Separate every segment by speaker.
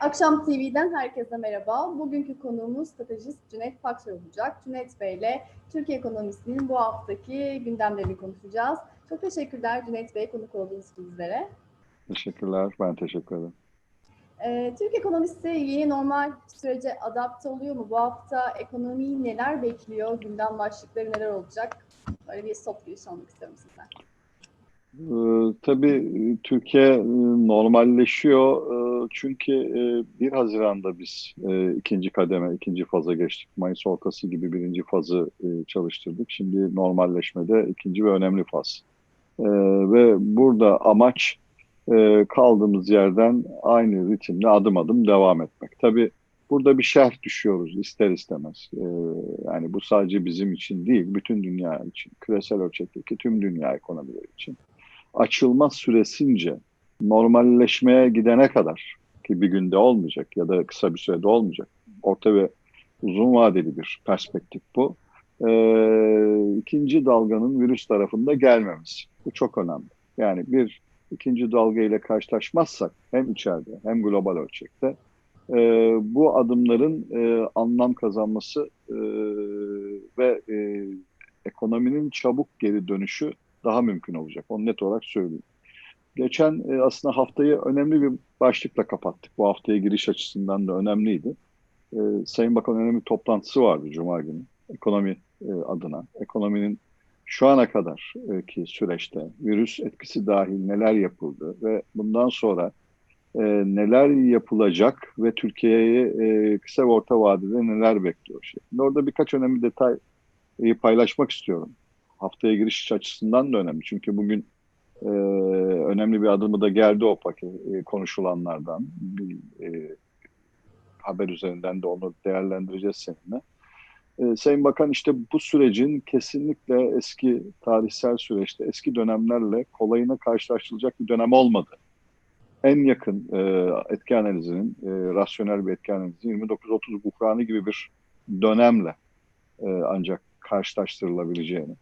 Speaker 1: Akşam TV'den herkese merhaba. Bugünkü konuğumuz stratejist Cüneyt Faksoy olacak. Cüneyt Bey ile Türkiye ekonomisinin bu haftaki gündemlerini konuşacağız. Çok teşekkürler Cüneyt Bey konuk olduğunuz için bizlere.
Speaker 2: Teşekkürler. Ben teşekkür ederim.
Speaker 1: Ee, Türk ekonomisi yeni normal sürece adapte oluyor mu? Bu hafta ekonomiyi neler bekliyor? Gündem başlıkları neler olacak? Böyle bir soft giriş almak istiyorum sizden.
Speaker 2: Ee, tabii Türkiye e, normalleşiyor e, çünkü e, 1 Haziran'da biz e, ikinci kademe, ikinci faza geçtik. Mayıs ortası gibi birinci fazı e, çalıştırdık. Şimdi normalleşmede ikinci ve önemli faz. E, ve burada amaç e, kaldığımız yerden aynı ritimle adım adım devam etmek. Tabii burada bir şerh düşüyoruz ister istemez. E, yani bu sadece bizim için değil, bütün dünya için, küresel ölçekteki tüm dünya ekonomileri için açılma süresince normalleşmeye gidene kadar ki bir günde olmayacak ya da kısa bir sürede olmayacak. Orta ve uzun vadeli bir perspektif bu. Ee, ikinci dalganın virüs tarafında gelmemesi. Bu çok önemli. Yani bir ikinci dalga ile karşılaşmazsak hem içeride hem global ölçekte e, bu adımların e, anlam kazanması e, ve e, ekonominin çabuk geri dönüşü daha mümkün olacak. Onu net olarak söyleyeyim. Geçen e, aslında haftayı önemli bir başlıkla kapattık. Bu haftaya giriş açısından da önemliydi. E, Sayın Bakan önemli toplantısı vardı Cuma günü. Ekonomi e, adına. Ekonominin şu ana kadar ki süreçte virüs etkisi dahil neler yapıldı ve bundan sonra neler yapılacak ve Türkiye'yi kısa ve orta vadede neler bekliyor şeklinde. Orada birkaç önemli detay paylaşmak istiyorum haftaya giriş açısından da önemli. Çünkü bugün e, önemli bir adımı da geldi o paket e, konuşulanlardan. Bir e, haber üzerinden de onu değerlendireceğiz seninle. E, Sayın Bakan işte bu sürecin kesinlikle eski tarihsel süreçte eski dönemlerle kolayına karşılaştırılacak bir dönem olmadı. En yakın e, etki analizinin, e, rasyonel bir etki analizinin 29-30 buhranı gibi bir dönemle e, ancak karşılaştırılabileceğini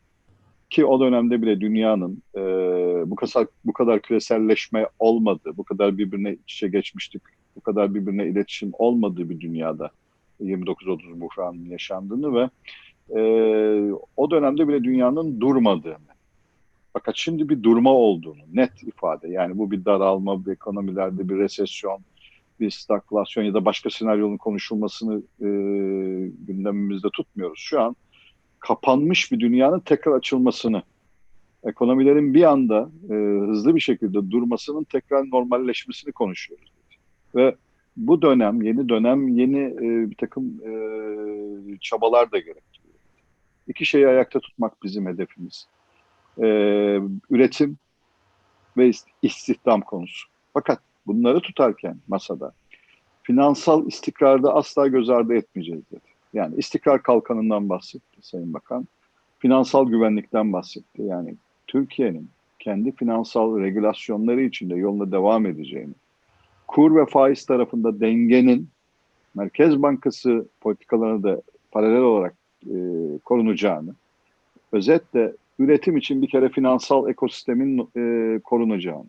Speaker 2: ki o dönemde bile dünyanın e, bu kadar bu kadar küreselleşme olmadı, bu kadar birbirine iç içe geçmiştik, bu kadar birbirine iletişim olmadığı bir dünyada 29-30 buhranın yaşandığını ve e, o dönemde bile dünyanın durmadığını, fakat şimdi bir durma olduğunu net ifade. Yani bu bir daralma, bir ekonomilerde bir resesyon, bir stagflasyon ya da başka senaryonun konuşulmasını e, gündemimizde tutmuyoruz. Şu an kapanmış bir dünyanın tekrar açılmasını, ekonomilerin bir anda e, hızlı bir şekilde durmasının tekrar normalleşmesini konuşuyoruz. Ve bu dönem, yeni dönem, yeni e, bir takım e, çabalar da gerektiriyor. İki şeyi ayakta tutmak bizim hedefimiz. E, üretim ve istihdam konusu. Fakat bunları tutarken masada finansal istikrarda asla göz ardı etmeyeceğiz dedi. Yani istikrar kalkanından bahsetti Sayın Bakan. Finansal güvenlikten bahsetti. Yani Türkiye'nin kendi finansal regülasyonları içinde yoluna devam edeceğini, kur ve faiz tarafında dengenin Merkez Bankası politikalarına da paralel olarak e, korunacağını, özetle üretim için bir kere finansal ekosistemin e, korunacağını,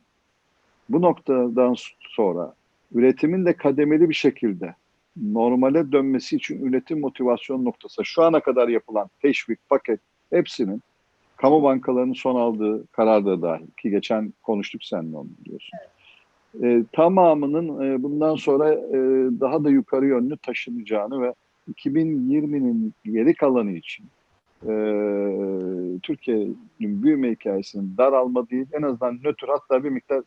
Speaker 2: bu noktadan sonra üretimin de kademeli bir şekilde normale dönmesi için üretim motivasyon noktası şu ana kadar yapılan teşvik paket hepsinin kamu bankalarının son aldığı kararda dahil ki geçen konuştuk seninle onu biliyorsun. E, tamamının e, bundan sonra e, daha da yukarı yönlü taşınacağını ve 2020'nin geri kalanı için e, Türkiye'nin büyüme hikayesinin daralma değil en azından nötr hatta bir miktar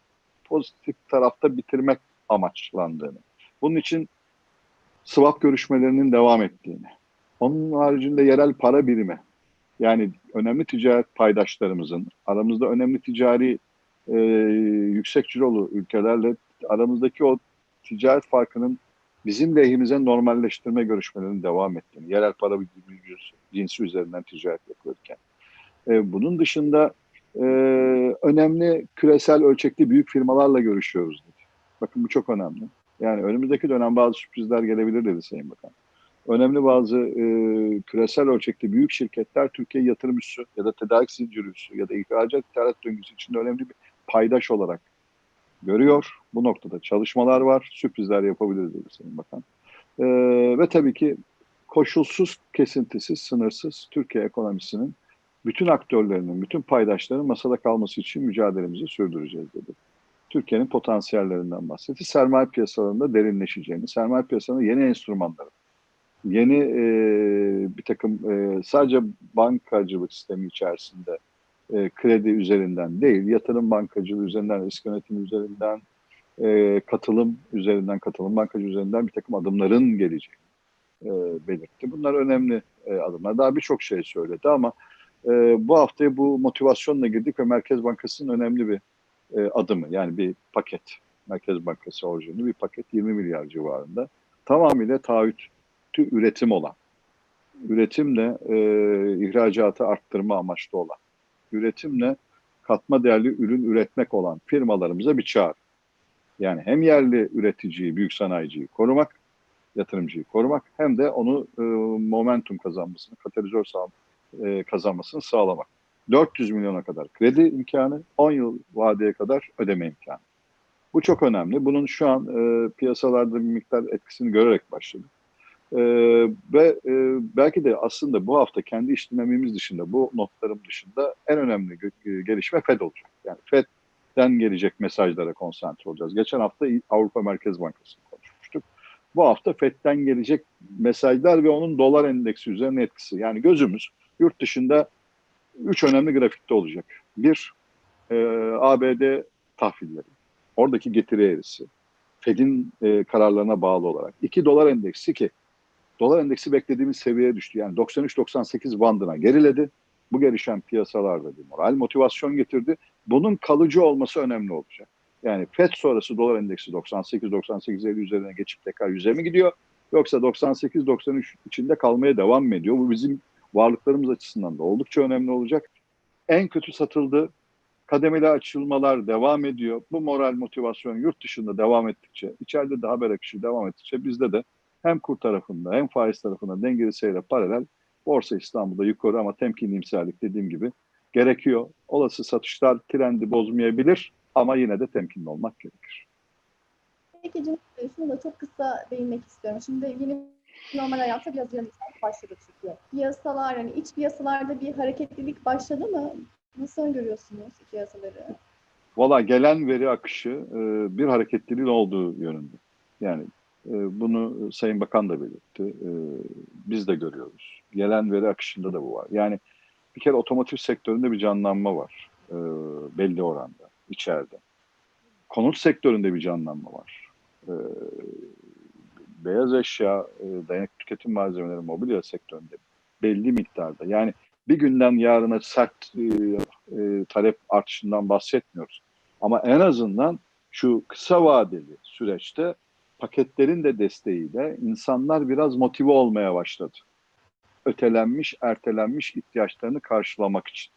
Speaker 2: pozitif tarafta bitirmek amaçlandığını. Bunun için swap görüşmelerinin devam ettiğini, onun haricinde yerel para birimi, yani önemli ticaret paydaşlarımızın, aramızda önemli ticari e, yüksek cirolu ülkelerle aramızdaki o ticaret farkının bizim lehimize normalleştirme görüşmelerinin devam ettiğini, yerel para birimi cinsi üzerinden ticaret yapılırken. E, bunun dışında e, önemli küresel ölçekli büyük firmalarla görüşüyoruz. Dedi. Bakın bu çok önemli. Yani önümüzdeki dönem bazı sürprizler gelebilir dedi Sayın Bakan. Önemli bazı e, küresel ölçekte büyük şirketler Türkiye yatırım üssü ya da tedarik zinciri üssü ya da ihracat ithalat döngüsü içinde önemli bir paydaş olarak görüyor. Bu noktada çalışmalar var. Sürprizler yapabiliriz dedi Sayın Bakan. Ee, ve tabii ki koşulsuz, kesintisiz, sınırsız Türkiye ekonomisinin bütün aktörlerinin, bütün paydaşların masada kalması için mücadelemizi sürdüreceğiz dedi. Türkiye'nin potansiyellerinden bahsetti. Sermaye piyasalarında derinleşeceğini, sermaye piyasalarında yeni enstrümanları, yeni e, bir takım e, sadece bankacılık sistemi içerisinde e, kredi üzerinden değil, yatırım bankacılığı üzerinden, risk yönetimi üzerinden, e, katılım üzerinden, katılım bankacılığı üzerinden bir takım adımların geleceğini e, belirtti. Bunlar önemli e, adımlar. Daha birçok şey söyledi ama e, bu haftaya bu motivasyonla girdik ve Merkez Bankası'nın önemli bir e, adımı yani bir paket. Merkez Bankası orijinali bir paket 20 milyar civarında. Tamamıyla taahhüt üretim olan, üretimle e, ihracatı arttırma amaçlı olan, üretimle katma değerli ürün üretmek olan firmalarımıza bir çağrı. Yani hem yerli üreticiyi, büyük sanayiciyi korumak, yatırımcıyı korumak hem de onu e, momentum kazanmasını, katalizör sağ, e, kazanmasını sağlamak. 400 milyona kadar kredi imkanı, 10 yıl vadeye kadar ödeme imkanı. Bu çok önemli. Bunun şu an e, piyasalarda bir miktar etkisini görerek başladık. E, ve e, belki de aslında bu hafta kendi iş dinamimiz dışında, bu notlarım dışında en önemli gelişme FED olacak. Yani FED'den gelecek mesajlara konsantre olacağız. Geçen hafta Avrupa Merkez Bankası'nı konuşmuştuk. Bu hafta FED'den gelecek mesajlar ve onun dolar endeksi üzerine etkisi. Yani gözümüz yurt dışında üç önemli grafikte olacak. Bir, e, ABD tahvilleri. Oradaki getiri eğrisi. Fed'in e, kararlarına bağlı olarak. İki, dolar endeksi ki dolar endeksi beklediğimiz seviyeye düştü. Yani 93-98 bandına geriledi. Bu gelişen piyasalarda bir moral motivasyon getirdi. Bunun kalıcı olması önemli olacak. Yani FED sonrası dolar endeksi 98-98-50 üzerine geçip tekrar 100'e mi gidiyor? Yoksa 98-93 içinde kalmaya devam mı ediyor? Bu bizim varlıklarımız açısından da oldukça önemli olacak. En kötü satıldı. Kademeli açılmalar devam ediyor. Bu moral motivasyon yurt dışında devam ettikçe, içeride de haber akışı devam ettikçe bizde de hem kur tarafında hem faiz tarafında dengeli seyre paralel Borsa İstanbul'da yukarı ama temkinli imserlik dediğim gibi gerekiyor. Olası satışlar trendi bozmayabilir ama yine de temkinli olmak gerekir.
Speaker 1: Peki Cüneyt Bey, şunu da çok kısa değinmek istiyorum. Şimdi yeni normal hayata biraz yanıt başladı Türkiye. Piyasalar, yani iç piyasalarda bir hareketlilik başladı mı? Nasıl görüyorsunuz piyasaları?
Speaker 2: Valla gelen veri akışı e, bir hareketliliğin olduğu yönünde. Yani e, bunu Sayın Bakan da belirtti. E, biz de görüyoruz. Gelen veri akışında da bu var. Yani bir kere otomotiv sektöründe bir canlanma var. Belli oranda, içeride. Konut sektöründe bir canlanma var. Beyaz eşya, dayanık tüketim malzemeleri, mobilya sektöründe belli miktarda. Yani bir günden yarına sert talep artışından bahsetmiyoruz. Ama en azından şu kısa vadeli süreçte paketlerin de desteğiyle insanlar biraz motive olmaya başladı. Ötelenmiş, ertelenmiş ihtiyaçlarını karşılamak için.